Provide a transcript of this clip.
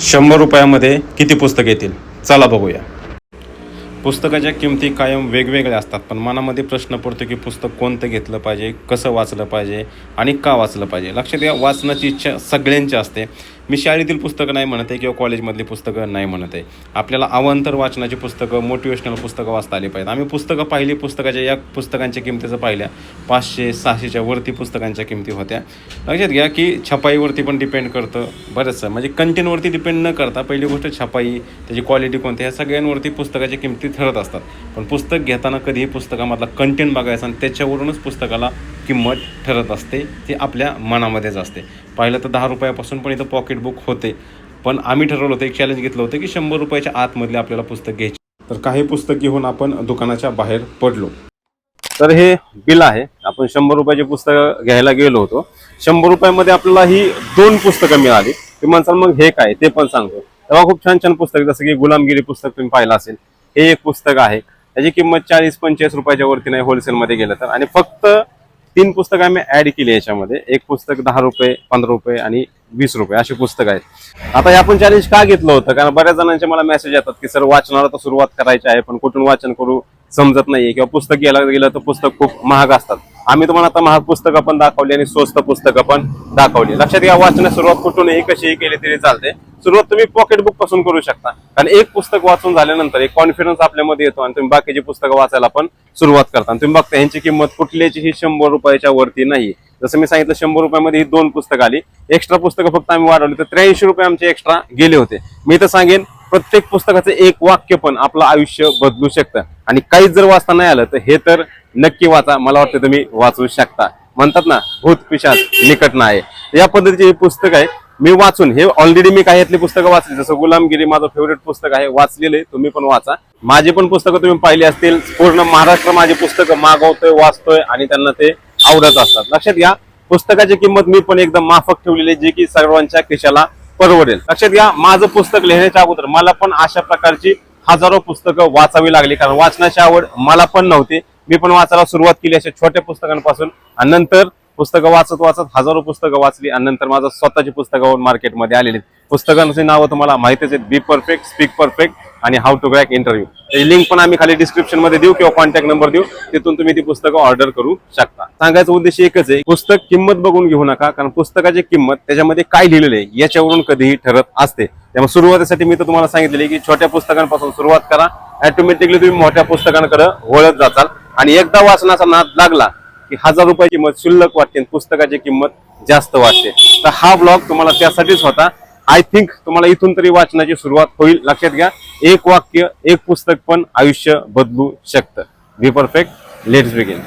शंभर रुपयामध्ये किती पुस्तक येतील? चला बघूया. पुस्तकाच्या किमती कायम वेगवेगळ्या असतात पण मनामध्ये प्रश्न पडतो की पुस्तक कोणतं घेतलं पाहिजे कसं वाचलं पाहिजे आणि का वाचलं पाहिजे? लक्षात घ्या वाचण्याची इच्छा सगळ्यांची असते. मी शाळेतील पुस्तकं नाही म्हणत आहे किंवा कॉलेजमधली पुस्तकं नाही म्हणत आहे. आपल्याला अवांतर वाचनाची पुस्तकं मोटिवेशनल पुस्तकं वाचता आली पाहिजेत. आम्ही पुस्तकं पाहिली पुस्तकाच्या या पुस्तकांच्या किमतीचं पाहिल्या. पाचशे सहाशेच्या वरती पुस्तकांच्या किमती होत्या. लक्षात घ्या की छपाईवरती पण डिपेंड करतं. बरंचसं म्हणजे कंटेंटवरती डिपेंड न करता पहिली गोष्ट छपाई त्याची क्वालिटी कोणती ह्या सगळ्यांवरती पुस्तकाच्या किमती ठरत असतात. पण पुस्तक घेताना कधीही पुस्तकामधला कंटेंट बघायचा आणि त्याच्यावरूनच पुस्तकाला किंमत ठरत असते ती आपल्या मनामध्येच असते. पाहिलं तर दहा रुपयापासून पण इथं पॉकेट बुक होते. पण आम्ही ठरवलं होतं एक चॅलेंज घेतलं होतं की शंभर रुपयाच्या आतमधले आपल्याला पुस्तक घ्यायचे. तर काही पुस्तक घेऊन आपण दुकानाच्या बाहेर पडलो. तर हे बिल आहे. आपण शंभर रुपयाचे पुस्तक घ्यायला गेलो होतो. शंभर रुपयामध्ये आपल्याला ही दोन पुस्तकं मिळाली. ते म्हणसाल मग हे काय ते पण सांगतो. तेव्हा खूप छान छान पुस्तक जसं की गुलामगिरी पुस्तक तुम्ही पाहिलं असेल. हे एक पुस्तक आहे. त्याची किंमत चाळीस पंचेचाळीस रुपयाच्या वरती नाही होलसेलमध्ये गेलं तर. आणि फक्त तीन पुस्तकं आम्ही ऍड केली याच्यामध्ये. एक पुस्तक दहा रुपये पंधरा रुपये आणि वीस रुपये अशी पुस्तकं आहेत. आता आपण चॅलेंज का घेतलं होतं? कारण बऱ्याच जणांचे मला मेसेज येतात की सर वाचनाला तर सुरुवात करायची आहे पण कुठून वाचन करू? समजत नाहीये. किंवा पुस्तक गेलं गेलं तर पुस्तक खूप महाग असतात. आम्ही तुम्हाला आता महाग पुस्तकं पण दाखवली आणि स्वस्त पुस्तकं पण दाखवली. लक्षात घ्या वाचण्यास सुरुवात कुठूनही कशीही केली तरी चालते. सुरुवात तुम्ही पॉकेट बुकपासून करू शकता. कारण एक पुस्तक वाचून झाल्यानंतर एक कॉन्फिडन्स आपल्यामध्ये येतो आणि तुम्ही बाकीची पुस्तकं वाचायला पण सुरुवात करता. आणि तुम्ही बघता ह्यांची किंमत कुठल्याची ही शंभर रुपयाच्या वरती नाही जसं मी सांगितलं शंभर रुपयामध्ये ही दोन पुस्तकं आली. एक्स्ट्रा पुस्तकं फक्त आम्ही वाढवली तर त्र्याऐंशी रुपये आमचे एक्स्ट्रा गेले होते. मी तर सांगेन प्रत्येक पुस्तकाचं एक वाक्य पण आपलं आयुष्य बदलू शकतं. आणि काहीच जर वाचता नाही आलं तर हे तर नक्की वाचा. मला वाटतं तुम्ही वाचू शकता. म्हणतात ना भूत पिशाच निकट नाही. या पद्धतीचे हे पुस्तक आहे. मी वाचून हे ऑलरेडी मी काही यातली पुस्तकं वाचली. जसं गुलामगिरी माझं फेवरेट पुस्तक आहे वाचलेलं आहे. तुम्ही पण वाचा. माझी पण पुस्तकं तुम्ही पाहिली असतील. पूर्ण महाराष्ट्र माझी पुस्तकं मागवतोय वाचतोय आणि त्यांना ते आवडत असतात. लक्षात घ्या पुस्तकाची किंमत मी पण एकदम माफक ठेवलेली आहे जी की सर्वांच्या खिशाला परवडेल. लक्षात घ्या माझं पुस्तक लिहिण्याच्या अगोदर मला पण अशा प्रकारची हजारो पुस्तकं वाचावी लागली कारण वाचनाची आवड मला पण नव्हती. मी पण वाचायला सुरुवात केली अशा छोट्या पुस्तकांपासून. आणि नंतर पुस्तकं वाचत वाचत हजारो पुस्तकं वाचली आणि नंतर माझं स्वतःची पुस्तकं मार्केटमध्ये आलेली आहेत. पुस्तकांची नावं तुम्हाला माहितीच आहेत. बी परफेक्ट स्पीक परफेक्ट आणि हाऊ टू क्रॅक इंटरव्ह्यू त्याची लिंक पण आम्ही खाली डिस्क्रिप्शनमध्ये देऊ किंवा कॉन्टॅक्ट नंबर देऊ. तिथून तुम्ही ती पुस्तकं ऑर्डर करू शकता. सांगायचा उद्देश एकच आहे पुस्तक किंमत बघून घेऊ नका कारण पुस्तकाची किंमत त्याच्यामध्ये काय लिहिलेलं आहे याच्यावरून कधीही ठरत असते. त्यामुळे सुरुवातीसाठी मी तर तुम्हाला सांगितले की छोट्या पुस्तकांपासून सुरुवात करा. ऑटोमॅटिकली तुम्ही मोठ्या पुस्तकांकडे वळत जाचाल. आणि एकदा वाचनाचा नाद लागला की हजार रुपयाची किंमत शुल्लक वाटते आणि पुस्तकाची किंमत जास्त वाटते. तर हा ब्लॉग तुम्हाला त्यासाठीच होता. आय थिंक तुम्हाला इथून तरी वाचनाची सुरुवात होईल. लक्षात घ्या एक वाक्य एक पुस्तक पण आयुष्य बदलू शकतं. Be perfect. Let's begin.